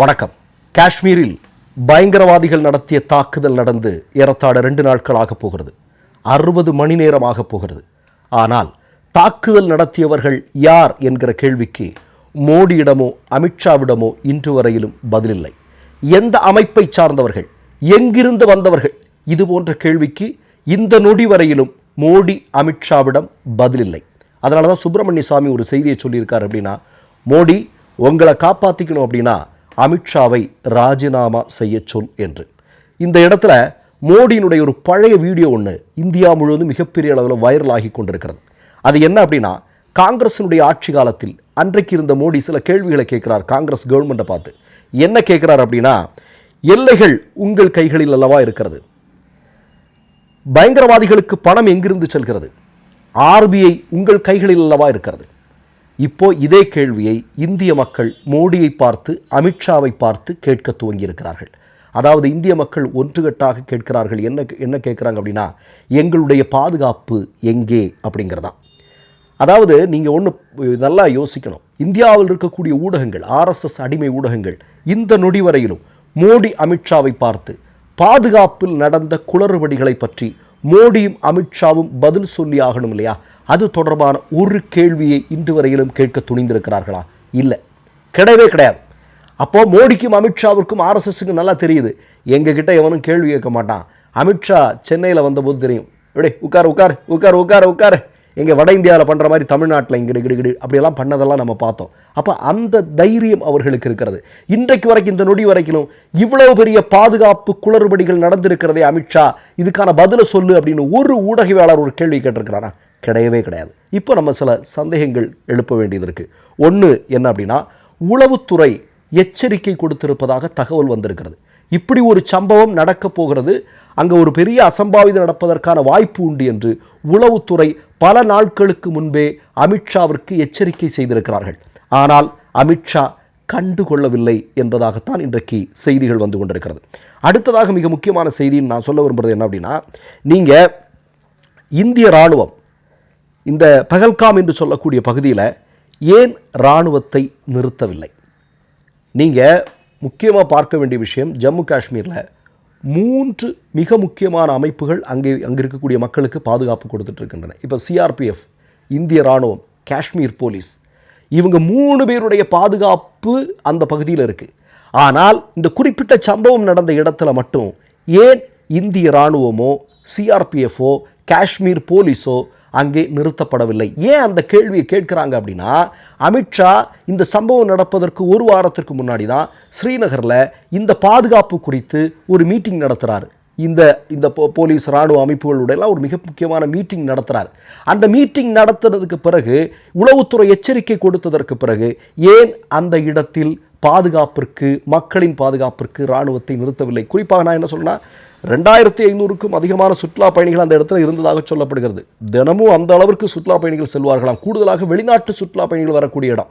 வணக்கம். காஷ்மீரில் பயங்கரவாதிகள் நடத்திய தாக்குதல் நடந்து ஏறத்தாழ ரெண்டு நாட்களாக போகிறது. அறுபது மணி நேரமாக போகிறது. ஆனால் தாக்குதல் நடத்தியவர்கள் யார் என்கிற கேள்விக்கு மோடியிடமோ அமித்ஷாவிடமோ இன்று வரையிலும் பதிலில்லை. எந்த அமைப்பை சார்ந்தவர்கள் எங்கிருந்து வந்தவர்கள் இது போன்ற கேள்விக்கு இந்த நொடி வரையிலும் மோடி அமித்ஷாவிடம் பதிலில்லை. அதனால தான் சுப்பிரமணிய சாமி ஒரு செய்தியை சொல்லியிருக்கார் அப்படின்னா மோடி உங்களை காப்பாற்றிக்கணும் அப்படின்னா அமித்ஷாவை ராஜினாமா செய்ய சொல் என்று. இந்த இடத்துல மோடியினுடைய ஒரு பழைய வீடியோ ஒன்று இந்தியா முழுவதும் மிகப்பெரிய அளவில் வைரல் ஆகி கொண்டிருக்கிறது. அது என்ன அப்படின்னா காங்கிரஸினுடைய ஆட்சி காலத்தில் அன்றைக்கு இருந்த மோடி சில கேள்விகளை கேட்கிறார் காங்கிரஸ் கவர்மெண்ட்டை பார்த்து. என்ன கேட்குறார் அப்படின்னா எல்லைகள் உங்கள் கைகளில் அல்லவா இருக்கிறது? பயங்கரவாதிகளுக்கு பணம் எங்கிருந்து செல்கிறது? ஆர்பிஐ உங்கள் கைகளில் அல்லவா இருக்கிறது? இப்போ இதே கேள்வியை இந்திய மக்கள் மோடியை பார்த்து அமித்ஷாவை பார்த்து கேட்க துவங்கியிருக்கிறார்கள். அதாவது இந்திய மக்கள் ஒன்றுகட்டாக கேட்கிறார்கள். என்ன என்ன கேட்குறாங்க அப்படின்னா எங்களுடைய பாதுகாப்பு எங்கே அப்படிங்கிறதான். அதாவது நீங்கள் ஒன்று நல்லா யோசிக்கணும். இந்தியாவில் இருக்கக்கூடிய ஊடகங்கள் ஆர்எஸ்எஸ் அடிமை ஊடகங்கள் இந்த நொடி வரையிலும் மோடி அமித்ஷாவை பார்த்து பாதுகாப்பில் நடந்த குளறுபடிகளை பற்றி மோடியும் அமித்ஷாவும் பதில் சொல்லி ஆகணும் இல்லையா? அது தொடர்பான ஒரு கேள்வியை இன்று வரையிலும் கேட்க துணிந்திருக்கிறார்களா? இல்லை. கிடையவே கிடையாது. அப்போ மோடிக்கும் அமித்ஷாவிற்கும் ஆர்எஸ்எஸ்க்கும் நல்லா தெரியுது. எங்ககிட்ட எவனும் கேள்வி கேட்க மாட்டான். அமித்ஷா சென்னையில் வந்தபோது தெரியும். இப்படி உட்கார் உட்கார் உட்கார் உட்கார் உட்கார். எங்கள் வட இந்தியாவில் பண்ணுற மாதிரி தமிழ்நாட்டில் இங்கிடு கிடு கிடு அப்படியெல்லாம் பண்ணதெல்லாம் நம்ம பார்த்தோம். அப்போ அந்த தைரியம் அவர்களுக்கு இருக்கிறது. இன்றைக்கு வரைக்கும் இந்த நொடி வரைக்கும் இவ்வளவு பெரிய பாதுகாப்பு குளறுபடிகள் நடந்திருக்கிறதே அமித்ஷா. இதுக்கான பதிலை சொல்லு அப்படின்னு ஒரு ஊடகவியாளர் ஒரு கேள்வி கேட்டிருக்கிறானா கிடையவே கிடையாது. இப்போ நம்ம சில சந்தேகங்கள் எழுப்ப வேண்டியது இருக்குது ஒன்று என்ன அப்படின்னா உளவுத்துறை எச்சரிக்கை கொடுத்திருப்பதாக தகவல் வந்திருக்கிறது. இப்படி ஒரு சம்பவம் நடக்கப் போகிறது. அங்கே ஒரு பெரிய அசம்பாவிதம் நடப்பதற்கான வாய்ப்பு உண்டு என்று உளவுத்துறை பல நாட்களுக்கு முன்பே அமித்ஷாவிற்கு எச்சரிக்கை செய்திருக்கிறார்கள். ஆனால் அமித்ஷா கண்டுகொள்ளவில்லை என்பதாகத்தான் இன்றைக்கு செய்திகள் வந்து கொண்டிருக்கிறது. அடுத்ததாக மிக முக்கியமான செய்தின்னு நான் சொல்ல விரும்புகிறது என்ன அப்படின்னா நீங்கள் இந்திய இராணுவம் இந்த பகல்காம் என்று சொல்லக்கூடிய பகுதியில் ஏன் இராணுவத்தை நிறுத்தவில்லை? நீங்கள் முக்கியமாக பார்க்க வேண்டிய விஷயம் ஜம்மு காஷ்மீரில் மூன்று மிக முக்கியமான அமைப்புகள் அங்கே அங்கே இருக்கக்கூடிய மக்களுக்கு பாதுகாப்பு கொடுத்துட்ருக்கின்றன இப்போ சிஆர்பிஎஃப் இந்திய இராணுவம் காஷ்மீர் போலீஸ் இவங்க மூணு பேருடைய பாதுகாப்பு அந்த பகுதியில் இருக்குது ஆனால் இந்த குறிப்பிட்ட சம்பவம் நடந்த இடத்துல மட்டும் ஏன் இந்திய இராணுவமோ சிஆர்பிஎஃபோ காஷ்மீர் போலீஸோ அங்கே நிறுத்தப்படவில்லை. ஏன் அந்த கேள்வியை கேட்குறாங்க அப்படின்னா அமித்ஷா இந்த சம்பவம் நடப்பதற்கு ஒரு வாரத்திற்கு முன்னாடி தான் ஸ்ரீநகரில் இந்த பாதுகாப்பு குறித்து ஒரு மீட்டிங் நடத்துகிறார் இந்த இந்த போ போலீஸ் இராணுவ அமைப்புகளோட ஒரு மிக முக்கியமான மீட்டிங் நடத்துகிறார் அந்த மீட்டிங் நடத்துறதுக்கு பிறகு உளவுத்துறை எச்சரிக்கை கொடுத்ததற்கு பிறகு ஏன் அந்த இடத்தில் பாதுகாப்பிற்கு மக்களின் பாதுகாப்பிற்கு இராணுவத்தை நிறுத்தவில்லை? குறிப்பாக நான் என்ன சொன்னால் ரெண்டாயிரத்தி ஐநூறுக்கும் அதிகமான சுற்றுலா பயணிகள் அந்த இடத்துல இருந்ததாக சொல்லப்படுகிறது. தினமும் அந்த அளவிற்கு சுற்றுலா பயணிகள் செல்வார்களாம். கூடுதலாக வெளிநாட்டு சுற்றுலா பயணிகள் வரக்கூடிய இடம்.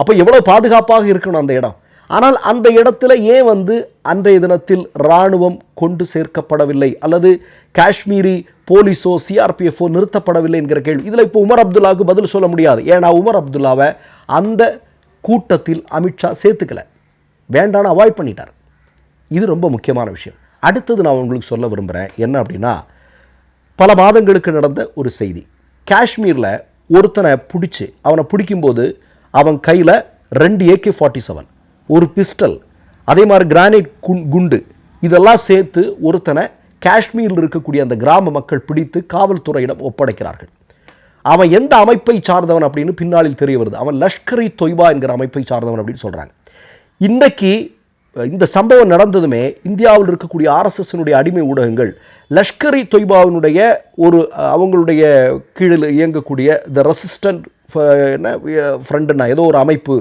அப்போ எவ்வளோ பாதுகாப்பாக இருக்கணும் அந்த இடம்? ஆனால் அந்த இடத்துல ஏன் வந்து அன்றைய தினத்தில் இராணுவம் கொண்டு சேர்க்கப்படவில்லை? அல்லது காஷ்மீரி போலீஸோ சிஆர்பிஎஃப்ஓ நிறுத்தப்படவில்லை என்கிற கேள்வி. இதில் இப்போ உமர் அப்துல்லாவுக்கு பதில் சொல்ல முடியாது. ஏன்னா உமர் அப்துல்லாவை அந்த கூட்டத்தில் அமித்ஷா சேர்த்துக்கல. வேண்டான்னு அவாய்ட் பண்ணிட்டார். இது ரொம்ப முக்கியமான விஷயம். அடுத்தது நான் உங்களுக்கு சொல்ல விரும்புகிறேன் என்ன அப்படின்னா பல மாதங்களுக்கு நடந்த ஒரு செய்தி. காஷ்மீரில் ஒருத்தனை பிடிச்சி அவனை பிடிக்கும்போது அவன் கையில் ரெண்டு ஏகே ஃபார்ட்டி செவன் ஒரு பிஸ்டல் அதே மாதிரி கிரானைட் குண்டு இதெல்லாம் சேர்த்து ஒருத்தனை காஷ்மீரில் இருக்கக்கூடிய அந்த கிராம மக்கள் பிடித்து காவல்துறையிடம் ஒப்படைக்கிறார்கள். அவன் எந்த அமைப்பை சார்ந்தவன் அப்படின்னு பின்னாளில் தெரிய வருது. அவன் லஷ்கரி தொய்வா தொய்பா என்கிற அமைப்பை சார்ந்தவன் அப்படின்னு சொல்கிறாங்க இன்றைக்கு இந்த சம்பவம் நடந்ததுமே இந்தியாவில் இருக்கக்கூடிய ஆர்எஸ்எஸ்னுடைய அடிமை ஊடகங்கள் லஷ்கர் இ தொய்பாவினுடைய ஒரு அவங்களுடைய கீழில் இயங்கக்கூடிய த ரெசிஸ்டன்ட் என்ன ஃப்ரெண்டுன்னா ஏதோ ஒரு அமைப்பு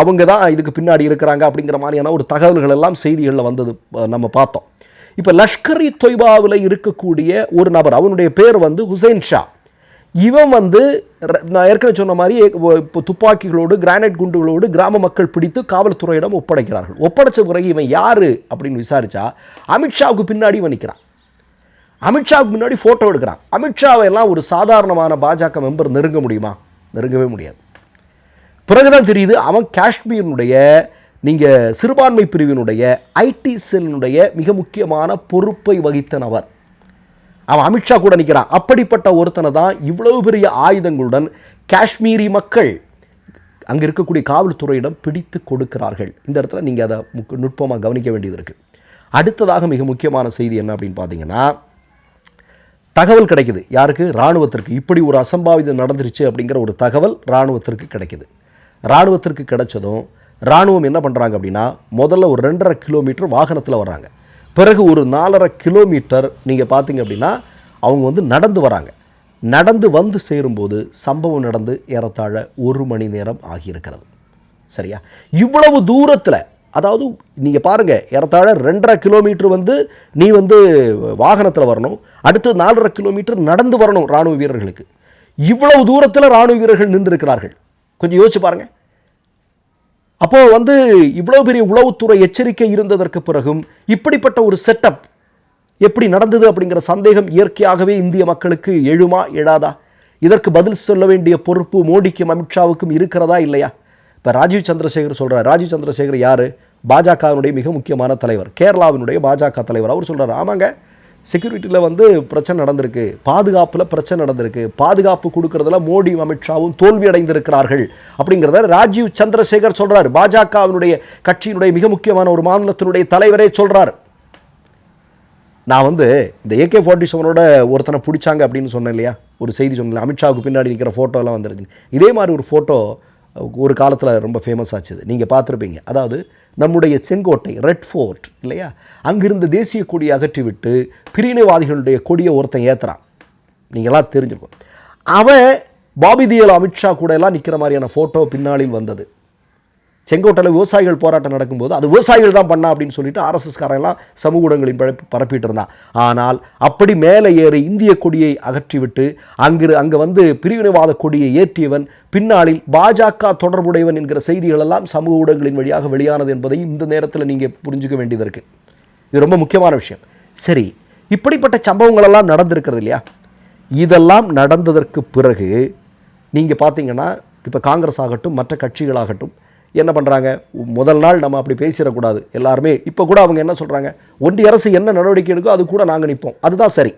அவங்க தான் இதுக்கு பின்னாடி இருக்கிறாங்க அப்படிங்கிற மாதிரியான ஒரு தகவல்கள் எல்லாம் செய்திகளில் வந்தது நம்ம பார்த்தோம். இப்போ லஷ்கர் இ தொய்பாவில் இருக்கக்கூடிய ஒரு நபர் அவனுடைய பேர் வந்து ஹுசைன் ஷா. இவன் வந்து நான் ஏற்கனவே சொன்ன மாதிரி இப்போ துப்பாக்கிகளோடு கிரானைட் குண்டுகளோடு கிராம மக்கள் பிடித்து காவல்துறையிடம் ஒப்படைக்கிறார்கள். ஒப்படைச்ச பிறகு இவன் யார் அப்படின்னு விசாரிச்சா அமித்ஷாவுக்கு பின்னாடி இவன் நிற்கிறான் அமித்ஷாவுக்கு முன்னாடி ஃபோட்டோ எடுக்கிறான். அமித்ஷாவை எல்லாம் ஒரு சாதாரணமான பாஜக மெம்பர் நெருங்க முடியுமா? நெருங்கவே முடியாது. பிறகுதான் தெரியுது அவன் காஷ்மீரினுடைய நீங்கள் சிறுபான்மை பிரிவினுடைய ஐடி செல்லினுடைய மிக முக்கியமான பொறுப்பை வகித்த நபர் அவன் அமித்ஷா கூட நிற்கிறான் அப்படிப்பட்ட ஒருத்தனை தான் இவ்வளவு பெரிய ஆயுதங்களுடன் காஷ்மீரி மக்கள் அங்கே இருக்கக்கூடிய காவல்துறையிடம் பிடித்து கொடுக்கிறார்கள். இந்த இடத்துல நீங்கள் அதை முக் நுட்பமாக கவனிக்க வேண்டியது இருக்குது அடுத்ததாக மிக முக்கியமான செய்தி என்ன அப்படின்னு பார்த்தீங்கன்னா தகவல் கிடைக்குது. யாருக்கு? இராணுவத்திற்கு. இப்படி ஒரு அசம்பாவிதம் நடந்துருச்சு அப்படிங்கிற ஒரு தகவல் இராணுவத்திற்கு கிடைக்குது. இராணுவத்திற்கு கிடைச்சதும் இராணுவம் என்ன பண்ணுறாங்க அப்படின்னா முதல்ல ஒரு ரெண்டரை கிலோமீட்டர் வாகனத்தில் வர்றாங்க. பிறகு ஒரு நாலரை கிலோமீட்டர் நீங்கள் பார்த்தீங்க அப்படின்னா அவங்க வந்து நடந்து வராங்க. நடந்து வந்து சேரும்போது சம்பவம் நடந்து ஏறத்தாழ ஒரு மணி நேரம் ஆகியிருக்கிறது. சரியா? இவ்வளவு தூரத்தில் அதாவது நீங்கள் பாருங்கள் ஏறத்தாழ ரெண்டரை கிலோமீட்டர் வந்து நீ வந்து வாகனத்தில் வரணும் அடுத்து நாலரை கிலோமீட்டர் நடந்து வரணும் இராணுவ வீரர்களுக்கு. இவ்வளவு தூரத்தில் இராணுவ வீரர்கள் நின்றிருக்கிறார்கள். கொஞ்சம் யோசிச்சு பாருங்கள் அப்போது வந்து இவ்வளோ பெரிய உளவுத்துறை எச்சரிக்கை இருந்ததற்கு பிறகும் இப்படிப்பட்ட ஒரு செட்டப் எப்படி நடந்தது அப்படிங்கிற சந்தேகம் இயற்கையாகவே இந்திய மக்களுக்கு எழுமா எழாதா? இதற்கு பதில் சொல்ல வேண்டிய பொறுப்பு மோடிக்கும் அமித்ஷாவுக்கும் இருக்கிறதா இல்லையா? இப்போ ராஜீவ் சந்திரசேகர் சொல்கிறார் ராஜீவ் சந்திரசேகர் யார்? பாஜகவினுடைய மிக முக்கியமான தலைவர். கேரளாவினுடைய பாஜக தலைவர். அவர் சொல்கிறார் ஆமாங்க செக்யூரிட்டியில் வந்து பிரச்சனை நடந்திருக்கு. பாதுகாப்பில் பிரச்சனை நடந்திருக்கு. பாதுகாப்பு கொடுக்கறதுல மோடியும் அமித்ஷாவும் தோல்வி அடைந்திருக்கிறார்கள் அப்படிங்கிறத ராஜீவ் சந்திரசேகர் சொல்கிறார் பாஜகவினுடைய கட்சியினுடைய மிக முக்கியமான ஒரு மாநிலத்தினுடைய தலைவரே சொல்கிறார் நான் வந்து இந்த ஏகே ஃபார்ட்டி செவனோட ஒருத்தனை பிடிச்சாங்க அப்படின்னு சொன்னேன் இல்லையா? ஒரு செய்தி சொன்னேன். அமித்ஷாவுக்கு பின்னாடி நிற்கிற ஃபோட்டோலாம் வந்துருச்சு. இதே மாதிரி ஒரு ஃபோட்டோ ஒரு காலத்தில் ரொம்ப ஃபேமஸ் ஆச்சுது நீங்கள் பார்த்துருப்பீங்க. அதாவது நம்முடைய செங்கோட்டை ரெட் ஃபோர்ட் இல்லையா? அங்கிருந்த தேசிய கொடியை அகற்றிவிட்டு பிரிவினைவாதிகளுடைய கொடியை ஒருத்தன் ஏற்றுறான் நீங்களாம் தெரிஞ்சிருக்கும். அவன் பாபி தியல் அமித்ஷா கூட எல்லாம் நிற்கிற மாதிரியான ஃபோட்டோ பின்னாளில் வந்தது. செங்கோட்டையில் விவசாயிகள் போராட்டம் நடக்கும்போது அது விவசாயிகள் தான் பண்ணா அப்படின்னு சொல்லிட்டு ஆர்எஸ்எஸ்காரெல்லாம் சமூக ஊடகங்களின் பழப்பு பரப்பிட்டு இருந்தான் ஆனால் அப்படி மேலே ஏறி இந்திய கொடியை அகற்றிவிட்டு அங்கு அங்கே வந்து பிரிவினைவாத கொடியை ஏற்றியவன் பின்னாளில் பாஜக தொடர்புடையவன் என்கிற செய்திகள் எல்லாம் சமூக ஊடகங்களின் வழியாக வெளியானது என்பதை இந்த நேரத்தில் நீங்கள் புரிஞ்சுக்க வேண்டியது இருக்குது இது ரொம்ப முக்கியமான விஷயம். சரி இப்படிப்பட்ட சம்பவங்களெல்லாம் நடந்திருக்கிறது இல்லையா? இதெல்லாம் நடந்ததற்கு பிறகு நீங்கள் பார்த்தீங்கன்னா இப்போ காங்கிரஸ் ஆகட்டும் மற்ற கட்சிகளாகட்டும் என்ன பண்ணுறாங்க முதல் நாள் நம்ம அப்படி பேசிடக்கூடாது. எல்லாருமே இப்போ கூட அவங்க என்ன சொல்கிறாங்க ஒன்றிய அரசு என்ன நடவடிக்கை எடுக்கோ அது கூட நாங்கள் நிற்போம் அதுதான் சரி.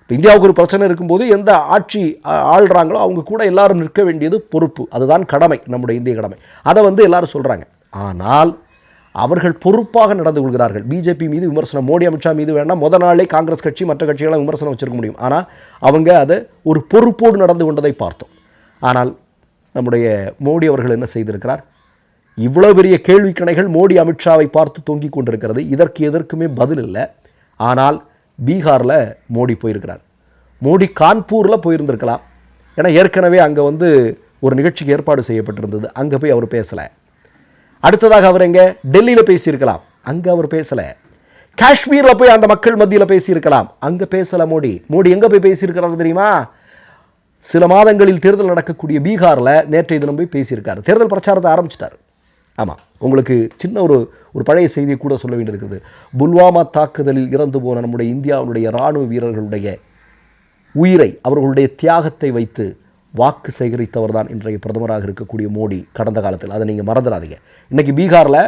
இப்போ இந்தியாவுக்கு ஒரு பிரச்சனை இருக்கும்போது எந்த ஆட்சி ஆள்றாங்களோ அவங்க கூட எல்லாரும் நிற்க வேண்டியது பொறுப்பு. அதுதான் கடமை நம்முடைய இந்திய கடமை. அதை வந்து எல்லாரும் சொல்கிறாங்க ஆனால் அவர்கள் பொறுப்பாக நடந்து கொள்கிறார்கள். பிஜேபி மீது விமர்சனம் மோடி அமித்ஷா மீது வேணால் முத நாளே காங்கிரஸ் கட்சி மற்ற கட்சிகளாம் விமர்சனம் வச்சிருக்க முடியும். ஆனால் அவங்க அதை ஒரு பொறுப்போடு நடந்து கொண்டதை பார்த்தோம். ஆனால் நம்முடைய மோடி அவர்கள் என்ன செய்திருக்கிறார்? இவ்வளோ பெரிய கேள்வி கணைகள் மோடி அமித்ஷாவை பார்த்து தொங்கிக் கொண்டிருக்கிறது. இதற்கு எதற்குமே பதில் இல்லை. ஆனால் பீகாரில் மோடி போயிருக்கிறார். மோடி கான்பூரில் போயிருந்திருக்கலாம். ஏன்னா ஏற்கனவே அங்கே வந்து ஒரு நிகழ்ச்சிக்கு ஏற்பாடு செய்யப்பட்டிருந்தது. அங்கே போய் அவர் பேசலை. அடுத்ததாக அவர் எங்கே? டெல்லியில் பேசியிருக்கலாம். அங்கே அவர் பேசலை. காஷ்மீரில் போய் அந்த மக்கள் மத்தியில் பேசியிருக்கலாம். அங்கே பேசலை மோடி. மோடி எங்கே போய் பேசியிருக்கிறாரு தெரியுமா? சில மாதங்களில் தேர்தல் நடக்கக்கூடிய பீகாரில் நேற்றைய தினம் போய் பேசியிருக்காரு. தேர்தல் பிரச்சாரத்தை ஆரம்பிச்சிட்டார். ஆமாம் உங்களுக்கு சின்ன ஒரு ஒரு பழைய செய்தியை கூட சொல்ல வேண்டியிருக்குது புல்வாமா தாக்குதலில் இறந்து போன நம்முடைய இந்தியாவுடைய இராணுவ வீரர்களுடைய உயிரை அவர்களுடைய தியாகத்தை வைத்து வாக்கு சேகரித்தவர் தான் இன்றைய பிரதமராக இருக்கக்கூடிய மோடி கடந்த காலத்தில். அதை நீங்கள் மறந்துடாதீங்க. இன்றைக்கி பீகாரில்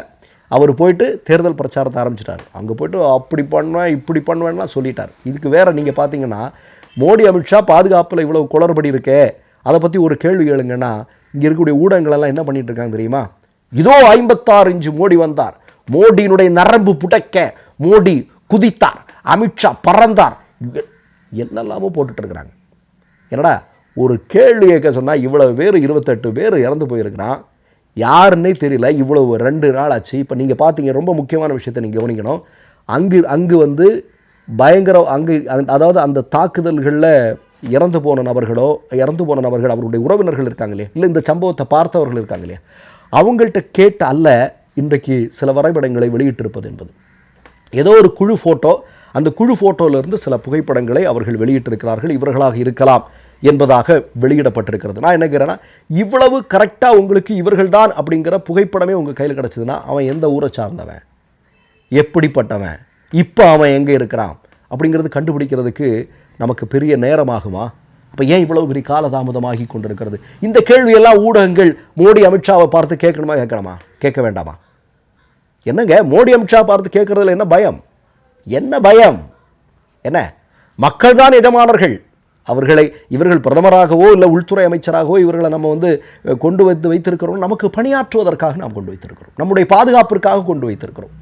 அவர் போயிட்டு தேர்தல் பிரச்சாரத்தை ஆரம்பிச்சிட்டார். அங்கே போயிட்டு அப்படி பண்ணுவேன் இப்படி பண்ணுவேன்லாம் சொல்லிட்டார். இதுக்கு வேறு நீங்கள் பார்த்தீங்கன்னா மோடி அமித்ஷா பாதுகாப்பில் இவ்வளோ குளறுபடி இருக்கே அதை பற்றி ஒரு கேள்வி கேளுங்கன்னா இங்கே இருக்கக்கூடிய ஊடகங்களெல்லாம் என்ன பண்ணிகிட்ருக்காங்க இருக்காங்க தெரியுமா? இதோ ஐம்பத்தாறு இன்ச்சு மோடி வந்தார். மோடியினுடைய நரம்பு புடைக்க மோடி குதித்தார். அமித்ஷா பறந்தார். என்னெல்லாமோ போட்டுட்டு இருக்கிறாங்க. என்னடா ஒரு கேள்வி கேட்க சொன்னால் இவ்வளவு பேர் இருபத்தெட்டு பேர் இறந்து போயிருக்கிறான் யாருன்னே தெரியல இவ்வளவு ரெண்டு நாள் ஆச்சு இப்போ நீங்கள் பார்த்தீங்க ரொம்ப முக்கியமான விஷயத்தை நீங்கள் கவனிக்கணும். அங்கு அங்கு வந்து பயங்கர அங்கு அதாவது அந்த தாக்குதல்களில் இறந்து போன நபர்களோ இறந்து போன நபர்கள் அவருடைய உறவினர்கள் இருக்காங்க இல்லையா? இல்லை இந்த சம்பவத்தை பார்த்தவர்கள் இருக்காங்க இல்லையா? அவங்கள்ட்ட கேட்டு அல்ல இன்றைக்கு சில வரைபடங்களை வெளியிட்டிருப்பது என்பது. ஏதோ ஒரு குழு ஃபோட்டோ அந்த குழு ஃபோட்டோவிலிருந்து சில புகைப்படங்களை அவர்கள் வெளியிட்டிருக்கிறார்கள் இவர்களாக இருக்கலாம் என்பதாக வெளியிடப்பட்டிருக்கிறது. நான் என்ன இவ்வளவு கரெக்டாக உங்களுக்கு இவர்கள்தான் அப்படிங்கிற புகைப்படமே உங்கள் கையில் கிடச்சிதுன்னா அவன் எந்த ஊரை சார்ந்தவன்? எப்படிப்பட்டவன்? இப்போ அவன் எங்கே இருக்கிறான்? அப்படிங்கிறது கண்டுபிடிக்கிறதுக்கு நமக்கு பெரிய நேரமாகுமா? அப்போ ஏன் இவ்வளவு பெரிய காலதாமதமாகி கொண்டிருக்கிறது? இந்த கேள்வியெல்லாம் ஊடகங்கள் மோடி அமித்ஷாவை பார்த்து கேட்கணுமா கேட்கணுமா கேட்க வேண்டாமா? என்னங்க மோடி அமித்ஷா பார்த்து கேட்குறதுல என்ன பயம்? என்ன பயம்? என்ன? மக்கள் தான் எஜமானர்கள். அவர்களை இவர்கள் பிரதமராகவோ இல்லை உள்துறை அமைச்சராகவோ இவர்களை நம்ம வந்து கொண்டு வந்து வைத்திருக்கிறோம் நமக்கு பணியாற்றுவதற்காக நாம் கொண்டு வைத்திருக்கிறோம். நம்முடைய பாதுகாப்பிற்காக கொண்டு வைத்திருக்கிறோம்.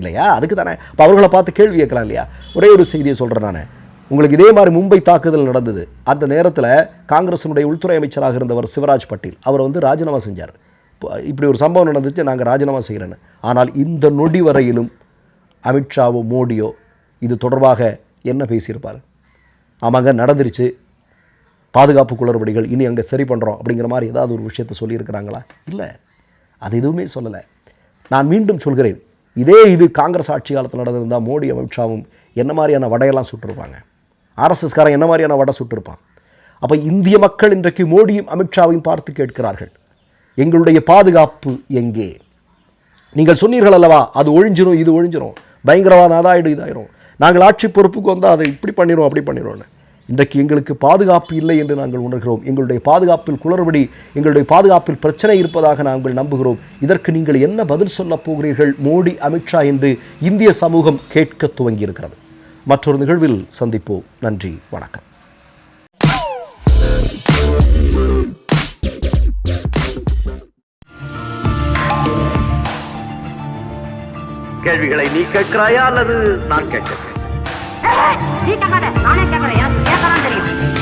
இல்லையா? அதுக்கு தானே இப்போ அவர்களை பார்த்து கேள்வி கேட்கலாம் இல்லையா? ஒரே ஒரு செய்தியை சொல்கிறேன் நான். உங்களுக்கு இதே மாதிரி மும்பை தாக்குதல் நடந்தது. அந்த நேரத்தில் காங்கிரஸினுடைய உள்துறை அமைச்சராக இருந்தவர் சிவராஜ் பட்டேல் அவர் வந்து ராஜினாமா செஞ்சார். இப்போ இப்படி ஒரு சம்பவம் நடந்துச்சு நாங்கள் ராஜினாமா செய்கிறேன்னு ஆனால் இந்த நொடி வரையிலும் அமித்ஷாவோ மோடியோ இது தொடர்பாக என்ன பேசியிருப்பார்? ஆமாங்க நடந்துருச்சு. பாதுகாப்பு குளறுபடிகள் இனி அங்கே சரி பண்ணுறோம் அப்படிங்கிற மாதிரி ஏதாவது ஒரு விஷயத்தை சொல்லியிருக்கிறாங்களா? இல்லை. அது எதுவுமே சொல்லலை. நான் மீண்டும் சொல்கிறேன் இதே இது காங்கிரஸ் ஆட்சி காலத்தில் நடந்திருந்தால் மோடி அமித்ஷாவும் என்ன மாதிரியான வடையெல்லாம் சுட்டிருப்பாங்க? ஆர்எஸ்எஸ்காரன் என்ன மாதிரியான வடை சுட்டிருப்பான்? அப்போ இந்திய மக்கள் இன்றைக்கு மோடியும் அமித்ஷாவையும் பார்த்து கேட்கிறார்கள். எங்களுடைய பாதுகாப்பு எங்கே? நீங்கள் சொன்னீர்கள் அல்லவா அது ஒழிஞ்சிரும் இது ஒழிஞ்சிரும். பயங்கரவாதம் அதாயிடும் இதாயிரும் நாங்கள் ஆட்சி பொறுப்புக்கு வந்தால் அதை இப்படி பண்ணிடும் அப்படி பண்ணிடுவோம்னு இன்றைக்கு எங்களுக்கு பாதுகாப்பு இல்லை என்று நாங்கள் உணர்கிறோம். எங்களுடைய பாதுகாப்பில் குளறுபடி எங்களுடைய பாதுகாப்பில் பிரச்சனை இருப்பதாக நாங்கள் நம்புகிறோம். இதற்கு நீங்கள் என்ன பதில் சொல்லப் போகிறீர்கள் மோடி அமித்ஷா என்று இந்திய சமூகம் கேட்க துவங்கியிருக்கிறது. மற்றொரு நிகழ்வில் சந்திப்போம். நன்றி வணக்கம். கேள்விகளை நீ கேட்கிறாயா அல்லது நான் கேட்கிறேன். நானே தெரியும்.